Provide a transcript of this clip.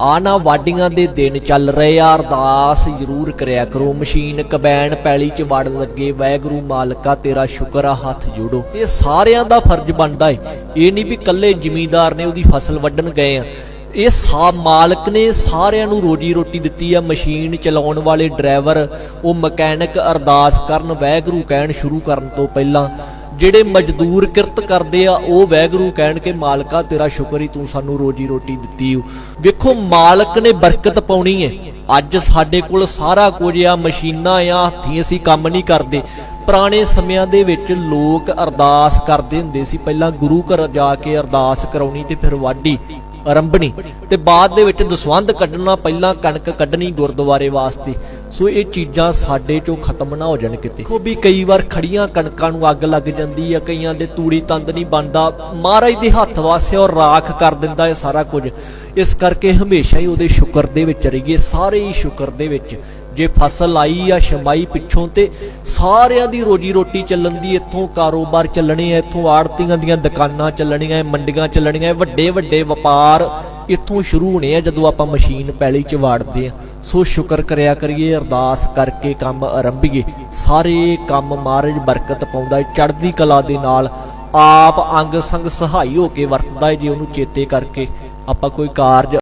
ਆ ਵਾਡੀਆਂ ਦੇ ਦਿਨ ਚੱਲ ਰਹੇ ਆ, ਅਰਦਾਸ ਜ਼ਰੂਰ ਕਰਿਆ ਕਰੋ। ਮਸ਼ੀਨ ਕਬੈਨ ਪੈਲੀ ਚ ਵੜਨ ਲੱਗੇ, ਵਾਹਿਗੁਰੂ ਮਾਲਕਾ, ਤੇਰਾ ਸ਼ੁਕਰ ਆ, ਹੱਥ ਜੋੜੋ। ਤੇ ਸਾਰਿਆਂ ਦਾ ਫਰਜ਼ ਬਣਦਾ ਏ। ਇਹ ਨਹੀਂ ਵੀ ਕੱਲੇ ਜ਼ਿਮੀਂਦਾਰ ਨੇ ਉਹਦੀ ਫਸਲ ਵੱਢਣ ਗਏ ਆ। ਇਹ ਸਾ, ਮਾਲਕ ਨੇ ਸਾਰਿਆਂ ਨੂੰ ਰੋਜੀ ਰੋਟੀ ਦਿੱਤੀ ਆ। ਮਸ਼ੀਨ ਚਲਾਉਣ ਵਾਲੇ ਡਰਾਈਵਰ, ਉਹ ਮਕੈਨਿਕ ਅਰਦਾਸ ਕਰਨ, ਵਾਹਿਗੁਰੂ ਕਹਿਣ ਸ਼ੁਰੂ ਕਰਨ ਤੋਂ ਪਹਿਲਾਂ ਜਿਹੜੇ ਮਜ਼ਦੂਰ ਕਿਰਤ ਕਰਦੇ ਆ, ਉਹ ਵਾਹਿਗੁਰੂ ਕਹਿਣ ਕੇ, ਮਾਲਕਾ, ਤੇਰਾ ਸ਼ੁਕਰ ਹੀ ਤੂੰ ਸਾਨੂੰ ਰੋਜੀ ਰੋਟੀ ਦਿੱਤੀ ਵੇਖੋ, ਮਾਲਕ ਨੇ ਬਰਕਤ ਪਾਉਣੀ ਹੈ ਅੱਜ ਸਾਡੇ ਕੋਲ ਸਾਰਾ ਕੁਝ ਆ, ਮਸ਼ੀਨਾਂ ਆ, ਹੱਥੀਂ ਅਸੀਂ ਕੰਮ ਨਹੀਂ ਕਰਦੇ। ਪੁਰਾਣੇ ਸਮਿਆਂ ਦੇ ਵਿੱਚ ਲੋਕ ਅਰਦਾਸ ਕਰਦੇ ਹੁੰਦੇ ਸੀ, ਪਹਿਲਾਂ ਗੁਰੂ ਘਰ ਜਾ ਕੇ ਅਰਦਾਸ ਕਰਾਉਣੀ ਤੇ ਫਿਰ ਵਾਢੀ ਆਰੰਭਣੀ ਤੇ ਬਾਅਦ ਦੇ ਵਿੱਚ ਦਸਵੰਧ ਕੱਢਣਾ, ਪਹਿਲਾਂ ਕਣਕ ਕੱਢਣੀ ਗੁਰਦੁਆਰੇ ਵਾਸਤੇ। ਸੋ ਇਹ ਚੀਜ਼ਾਂ ਸਾਡੇ ਚੋਂ ਖਤਮ ਨਾ ਹੋ ਜਾਣ ਕਿਤੇ। ਦੇਖੋ ਵੀ ਕਈ ਵਾਰ ਖੜੀਆਂ ਕਣਕਾਂ ਨੂੰ ਅੱਗ ਲੱਗ ਜਾਂਦੀ ਆ, ਕਈਆਂ ਦੇ ਤੂੜੀ ਤੰਦ ਨਹੀਂ ਬਣਦਾ। ਮਹਾਰਾਜ ਦੇ ਹੱਥ ਵਾਸੇ ਔਰ ਰਾਖ ਕਰ ਦਿੰਦਾ ਇਹ ਸਾਰਾ ਕੁਝ। ਇਸ ਕਰਕੇ ਹਮੇਸ਼ਾ ਹੀ ਉਹਦੇ ਸ਼ੁਕਰ ਦੇ ਵਿੱਚ ਰਹੀਏ, ਸਾਰੇ ਹੀ ਸ਼ੁਕਰ ਦੇ ਵਿੱਚ। ਜੇ ਫਸਲ ਆਈ ਆ ਸ਼ਮਾਈ ਪਿੱਛੋਂ ਤੇ ਸਾਰਿਆਂ ਦੀ ਰੋਜੀ ਰੋਟੀ ਚੱਲਣ ਦੀ, ਇੱਥੋਂ ਕਾਰੋਬਾਰ ਚੱਲਣੇ ਆ, ਇੱਥੋਂ ਆੜਤੀਆਂ ਦੀਆਂ ਦੁਕਾਨਾਂ ਚੱਲਣੀਆਂ, ਮੰਡੀਆਂ ਚੱਲਣੀਆਂ ਵੱਡੇ ਵੱਡੇ ਵਪਾਰ ਇੱਥੋਂ ਸ਼ੁਰੂ ਹੋਣੇ ਆ ਜਦੋਂ ਆਪਾਂ ਮਸ਼ੀਨ ਪੈਲੀ 'ਚ ਵਾੜਦੇ ਆ। ਸੋ ਸ਼ੁਕਰ ਕਰਿਆ ਕਰੀਏ, ਅਰਦਾਸ ਕਰਕੇ ਕੰਮ ਆਰੰਭੀਏ। ਸਾਰੇ ਕੰਮ ਮਹਾਰਾਜ ਬਰਕਤ ਪਾਉਂਦਾ ਹੈ ਚੜ੍ਹਦੀ ਕਲਾ ਦੇ ਨਾਲ ਆਪ ਅੰਗ ਸੰਗ ਸਹਾਈ ਹੋ ਕੇ ਵਰਤਦਾ ਹੈ ਜੇ ਉਹਨੂੰ ਚੇਤੇ ਕਰਕੇ। ਆਪਾਂ ਕੋਈ ਕਾਰਜ